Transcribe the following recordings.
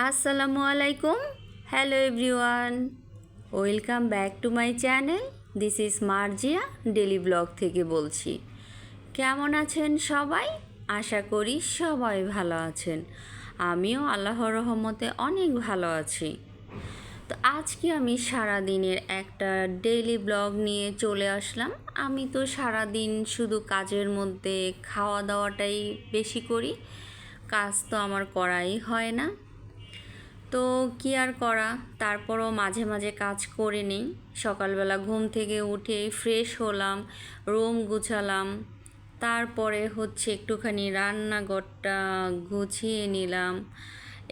আসসালামু আলাইকুম। Hello everyone welcome back to my channel this is Marzia daily blog থেকে বলছি। কেমন আছেন সবাই? আশা করি সবাই ভালো আছেন। আমিও আল্লাহর রহমতে অনেক ভালো আছি। তো আজকে আমি সারা দিনের একটা ডেইলি ব্লগ নিয়ে চলে আসলাম। আমি তো সারা দিন শুধু কাজের মধ্যে খাওয়া দাওয়াটাই বেশি করি। কাজ তো আমার করাই হয় না। তো কি আর করা? তারপরও মাঝে মাঝে কাজ করে নিই। সকালবেলা ঘুম থেকে উঠে ফ্রেশ হলাম রুম গুছালাম। তারপরে হচ্ছে একটুখানি রান্নাঘরটা গুছিয়ে নিলাম।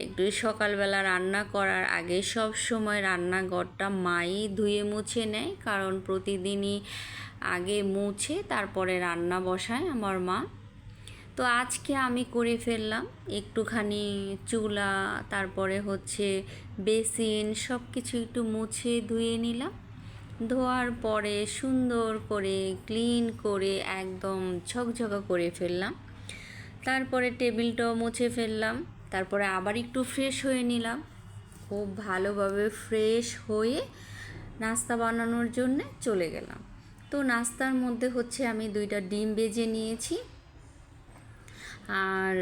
একটু সকালবেলা রান্না করার আগে সব সময় রান্নাঘরটা মাই ধুয়ে মুছে নেয়, কারণ প্রতিদিনই আগে মুছে, তারপরে রান্না বসায় আমার মা। তো আজকে আমি করে ফেললাম একটুখানি চুলা, তারপরে হচ্ছে বেসিন সব কিছু একটু মুছে ধুয়ে নিলাম। ধোয়ার পরে সুন্দর করে ক্লিন করে একদম ঝকঝকা করে ফেললাম। তারপরে টেবিলটাও মুছে ফেললাম। তারপরে আবার একটু ফ্রেশ হয়ে নিলাম। খুব ভালোভাবে ফ্রেশ হয়ে নাস্তা বানানোর জন্যে চলে গেলাম। তো নাস্তার মধ্যে হচ্ছে আমি দুইটা ডিম বেজে নিয়েছি। আর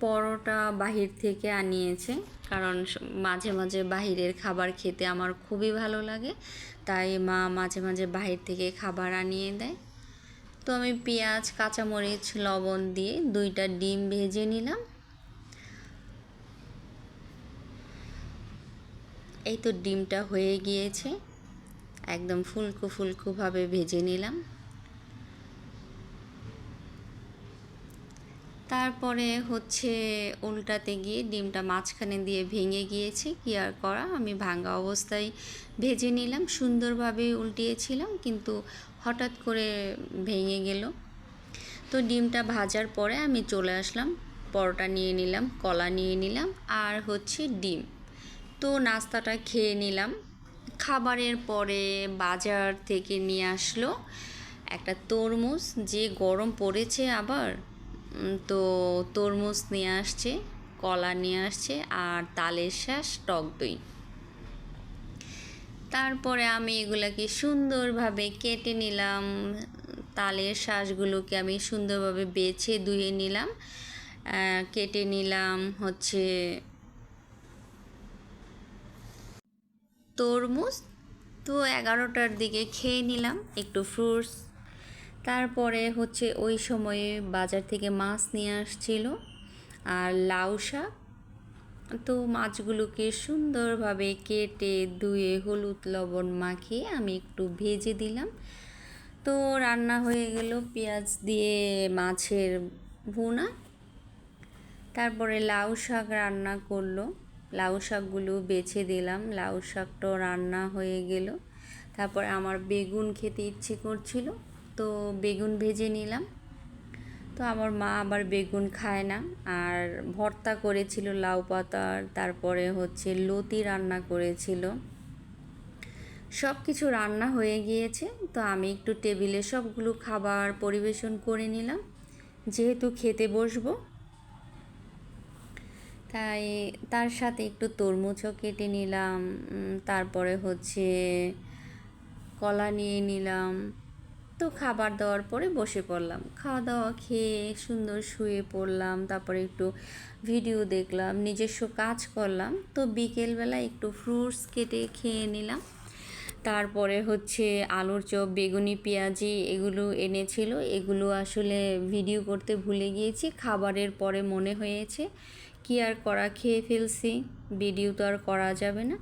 পরোটা বাহির থেকে আনিয়েছে। কারণ মাঝে মাঝে বাহিরের খাবার খেতে আমার খুবই ভালো লাগে। তাই মা মাঝে মাঝে বাহির থেকে খাবার আনিয়ে দেয়। তো আমি পেঁয়াজ, কাঁচামরিচ, লবণ দিয়ে দুইটা ডিম ভেজে নিলাম। এই তো ডিমটা হয়ে গিয়েছে। একদম ফুলকো ফুলকোভাবে ভেজে নিলাম। তারপরে হচ্ছে উল্টাতে গিয়ে ডিমটা মাঝখানে দিয়ে ভেঙে গিয়েছে, কি আর করা? আমি ভাঙ্গা অবস্থায় ভেজে নিলাম, সুন্দরভাবে উল্টিয়েছিলাম, কিন্তু হঠাৎ করে ভেঙে গেল। তো ডিমটা ভাজার পরে আমি চলে আসলাম, পরোটা নিয়ে নিলাম, কলা নিয়ে নিলাম, আর হচ্ছে ডিম। তো নাস্তাটা খেয়ে নিলাম। খাবারের পরে বাজার থেকে নিয়ে আসলো একটা তরমুজ, যে গরম পড়েছে আবার। তো তরমুজ নিয়ে আসছে, কলা নিয়ে আসছে আর তালের শ্বাস টক দই। তারপরে আমি এগুলাকে সুন্দরভাবে কেটে নিলাম। তালের শ্বাসগুলোকে আমি সুন্দরভাবে বেছে ধুয়ে নিলাম। কেটে নিলাম হচ্ছে তরমুজ। তো এগারোটার দিকে খেয়ে নিলাম একটু ফ্রুটস তারপরে হচ্ছে ওই সময়ে বাজার থেকে মাছ নিয়ে আসছিল আর লাউ শাক। তো মাছগুলোকে সুন্দরভাবে কেটে ধুয়ে হলুদ লবণ মাখিয়ে আমি একটু ভেজে দিলাম। তো রান্না হয়ে গেল পেঁয়াজ দিয়ে মাছের ভুনা। তারপরে লাউ শাক রান্না করল। লাউ শাকগুলো বেছে দিলাম, লাউ শাকটাও রান্না হয়ে গেল। তারপরে আমার বেগুন খেতে ইচ্ছে করছিল। তো বেগুন ভেজে নিলাম। তো আমার মা আবার বেগুন খায় না। আর ভর্তা করেছিল লাউ পাতার তারপরে হচ্ছে লতি রান্না করেছিল। সব কিছু রান্না হয়ে গিয়েছে। তো আমি একটু টেবিলে সবগুলো খাবার পরিবেশন করে নিলাম। যেহেতু খেতে বসবো। তাই তার সাথে একটু তরমুজও কেটে নিলাম। তারপরে হচ্ছে কলা নিয়ে নিলাম। তো খাবার দেওয়ার পরে বসে পড়লাম। খাওয়া দাওয়া খেয়ে সুন্দর শুয়ে পড়লাম, তারপরে একটু ভিডিও দেখলাম, নিজস্ব কাজ করলাম। তো বিকেলবেলা একটু ফ্রুটস কেটে খেয়ে নিলাম। তারপরে হচ্ছে আলুর চপ, বেগুনি, পেঁয়াজি এগুলো এনেছিল। এগুলো আসলে ভিডিও করতে ভুলে গিয়েছি। খাবারের পরে মনে হয়েছে, কি আর করা খেয়ে ফেলছি? ভিডিও তো আর করা যাবে না।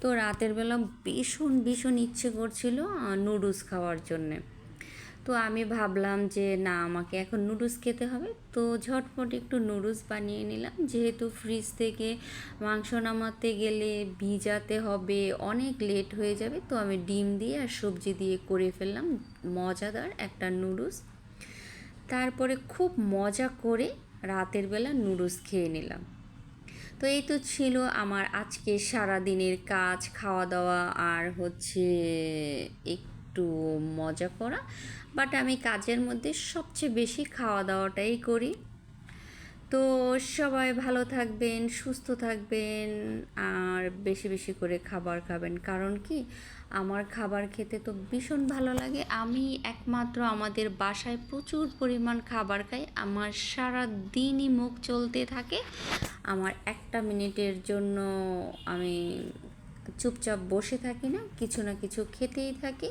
তো রাতের বেলা ভীষণ ভীষণ ইচ্ছে করছিল নুডলস খাওয়ার জন্যে। তো আমি ভাবলাম যে না, আমাকে এখন নুডলস খেতে হবে। তো ঝটপট একটু নুডলস বানিয়ে নিলাম। যেহেতু ফ্রিজ থেকে মাংস নামাতে গেলে ভিজাতে হবে, অনেক লেট হয়ে যাবে, তো আমি ডিম দিয়ে আর সবজি দিয়ে করে ফেললাম। মজাদার একটা নুডলস। তারপরে খুব মজা করে রাতের বেলা নুডলস খেয়ে নিলাম। তো এই তো ছিল আমার আজকে সারা দিনের কাজ, খাওয়া দাওয়া, আর হচ্ছে একটু মজা করা। বাট আমি কাজের মধ্যে সবচেয়ে বেশি খাওয়া দাওয়াটাই করি। তো সবাই ভালো থাকবেন, সুস্থ থাকবেন, আর বেশি বেশি করে খাবার খাবেন। কারণ কি? আমার খাবার খেতে তো ভীষণ ভালো লাগে। আমি একমাত্র আমাদের বাসায় প্রচুর পরিমাণ খাবার খাই। আমার সারা দিনই মুখ চলতে থাকে। আমার একটা মিনিটের জন্য আমি চুপচাপ বসে থাকি না, কিছু না কিছু খেতেই থাকি।